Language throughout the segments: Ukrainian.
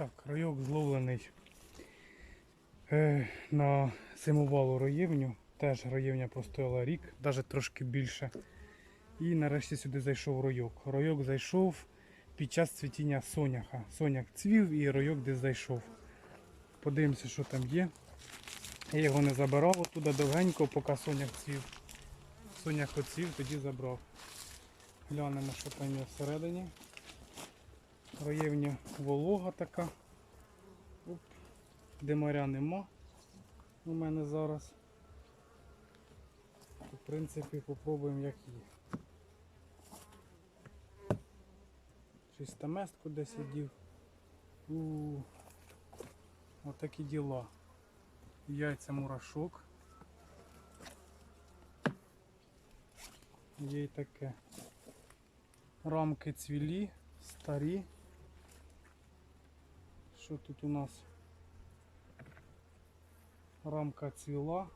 Так, райок зловлений е, на симувалу роївню. Теж роївня простояла рік, навіть трошки більше. І нарешті сюди зайшов ройок. Ройок зайшов під час цвітіння соняха. Соняк цвів і ройок десь зайшов. Подивимося, що там є. Я його не забирав оттуда довгенько, поки сонях цвів. Сонях оцвів, тоді забрав. Глянемо, що там є всередині. Роєвня волога така. Оп. Димаря нема у мене зараз. В принципі, попробуємо як є. Чистоместку десь сидів. У отакі діла. Яйця мурашок. Є й таке. Рамки цвілі, старі. Що тут у нас? Рамка цвіла.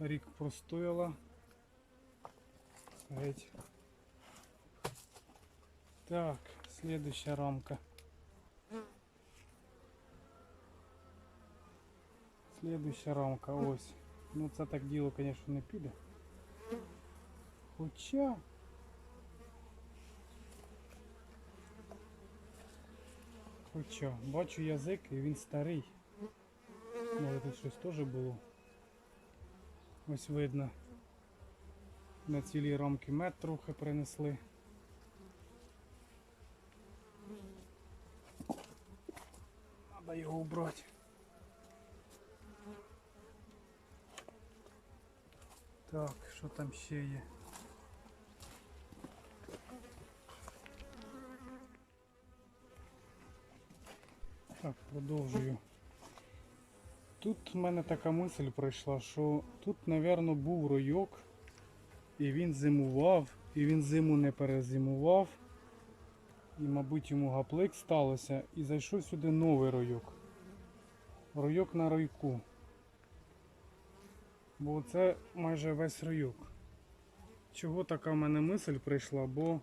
Рік простояла. Геть. Так, следующая рамка. Следующая рамка, ось. Ну це так діло, звісно, не піде. Хоча. Хоча, бачу язик і він старий. Може тут щось теж було. Ось видно. На цілі рамки мед трохи принесли. Треба його убрати. Так, що там ще є? Так, продовжую. Тут в мене така мисль прийшла, що тут, мабуть, був ройок, і він зимував, і він зиму не перезимував. І, мабуть, йому гаплик сталося, і зайшов сюди новий ройок. Ройок на ройку. Бо це майже весь райок. Чого така в мене мисль прийшла? Бо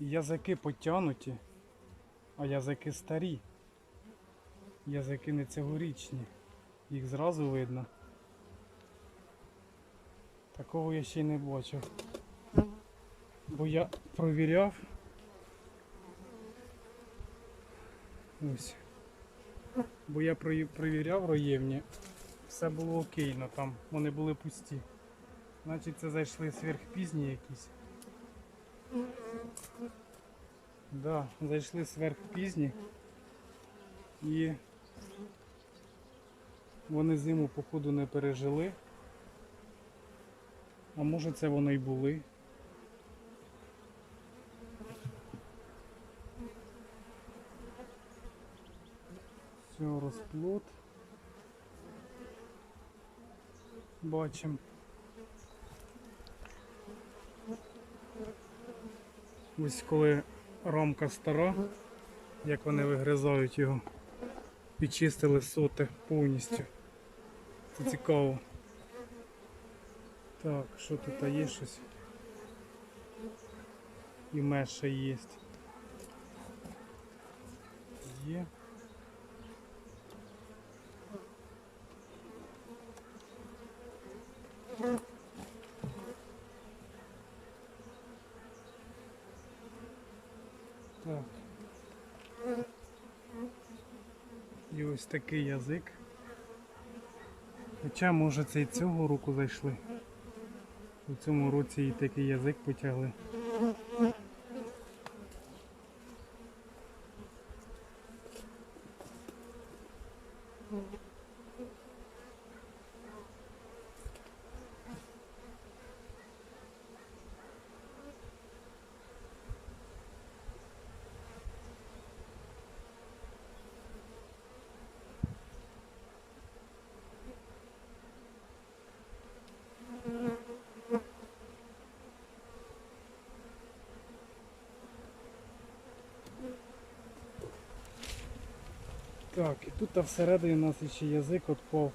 язики потягнуті, а язики старі. Язики не цьогорічні. Їх зразу видно. Такого я ще й не бачив. Бо я провіряв. Ось. Бо я провіряв роєвні все було окейно там, вони були пусті. Значить це зайшли сверхпізні якісь. Да, зайшли сверхпізні і вони зиму походу не пережили. А може це воно й були. Все, розплод. Бачимо. Ось коли рамка стара, як вони вигризають його, підчистили соти повністю. Це цікаво. Так, що тут є щось? І меша є. Є. Так. І ось такий язик. Хоча може це і цього року зайшли. У цьому році і такий язик потягли. Так, і тут всередині у нас ще язик отпав.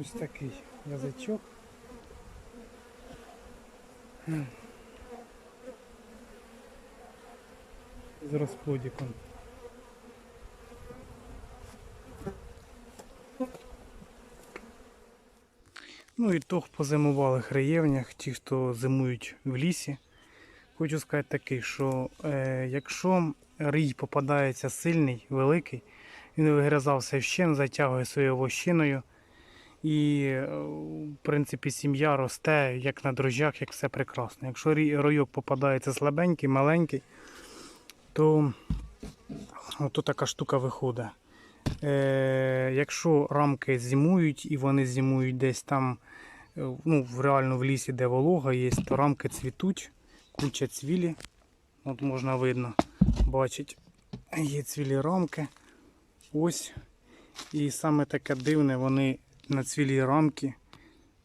Ось такий язичок. з розплодиком. Ну і то по зимувалих районах, ті, хто зимують в лісі. Хочу сказати такий, що е, якщо рій попадається сильний, великий, він вигризався вщен, затягує своєю вощиною. І, е, в принципі, сім'я росте як на дрожжах, як все прекрасно. Якщо ройок попадається слабенький, маленький, то ото така штука виходить. Е, якщо рамки зимують і вони зимують десь там, е, ну, реально в лісі, де волога є, то рамки цвітуть, куча цвілі. От можна видно, бачить, є цвілі рамки. Ось. І саме таке дивне, вони на цвілі рамки,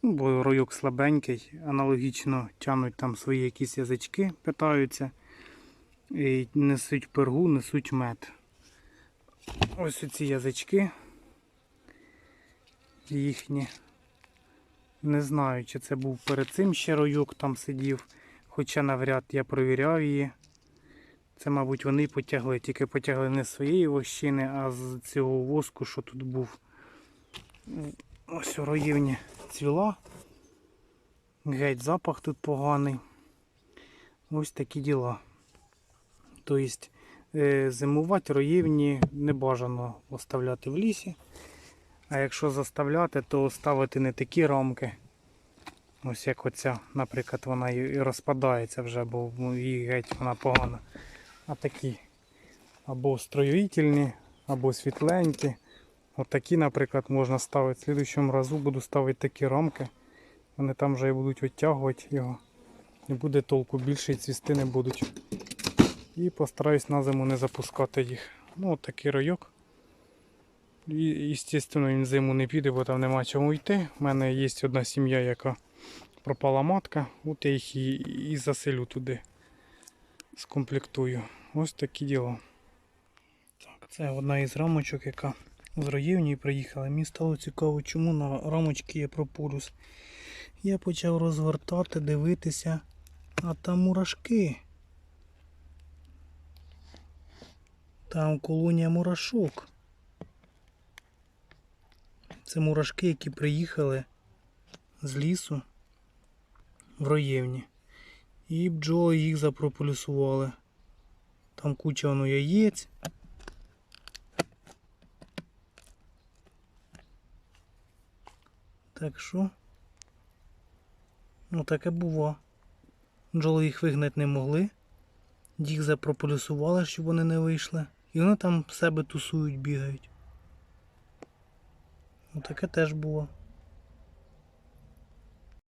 ну, бо ройок слабенький, аналогічно тянуть там свої якісь язички, питаються. І несуть пергу, несуть мед. Ось ці язички їхні. Не знаю, чи це був перед цим ще ройок там сидів, хоча навряд я провіряв її. Це, мабуть, вони потягли, тільки потягли не з своєї вощини, а з цього воску, що тут був. Ось у роївні цвіла. Геть запах тут поганий. Ось такі діла. Тобто е, зимувати роївні не бажано оставляти в лісі. А якщо заставляти, то ставити не такі рамки. Ось як оця, наприклад, вона і розпадається вже, бо їй геть вона погана. А такі або строїтельні, або світленькі. Отакі, наприклад, можна ставити. В слідуючому разу буду ставити такі рамки. Вони там вже і будуть витягувати його. Не буде толку, більше і цвісти не будуть. І постараюсь на зиму не запускати їх. Ну, от такий райок. І, звісно, він зиму не піде, бо там нема чому йти. У мене є одна сім'я, яка пропала матка. От я їх і, і заселю туди. Скомплектую. Ось такі діла. Так, це одна із рамочок, яка з Роївні приїхала. Мені стало цікаво, чому на рамочці є прополюс. Я почав розгортати, дивитися, а там мурашки. Там колонія мурашок. Це мурашки, які приїхали з лісу в Роєвні. І бджоли їх запрополюсували. Там куча воно яєць. Так що, ну таке бува. Бджоли їх вигнати не могли. Їх запрополюсували, щоб вони не вийшли. І вони там себе тусують, бігають. Ну таке теж було.